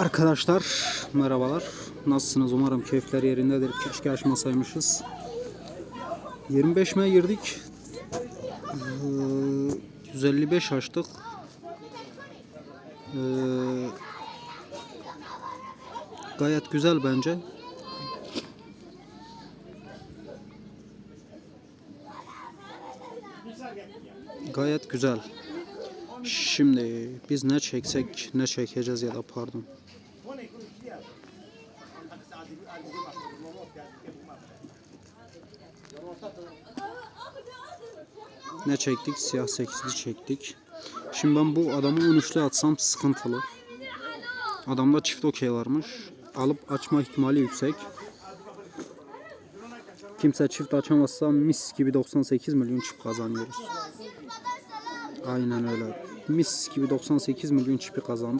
Arkadaşlar merhabalar. Nasılsınız? Umarım keyifler yerindedir. Keşke açmasaymışız. 25 M'ye girdik. Ee, 155 açtık. Ee, gayet güzel bence. Gayet güzel. Şimdi biz ne çeksek ne çekeceğiz ya da pardon. Ne çektik? Siyah 8'li çektik. Şimdi ben bu adamı 13'lü atsam sıkıntılı. Adamda çift okey varmış. Alıp açma ihtimali yüksek. Kimse çift açamazsa mis gibi 98 milyon çift kazanıyoruz. Aynen öyle. Mis gibi 98 milyon çipi kazandık.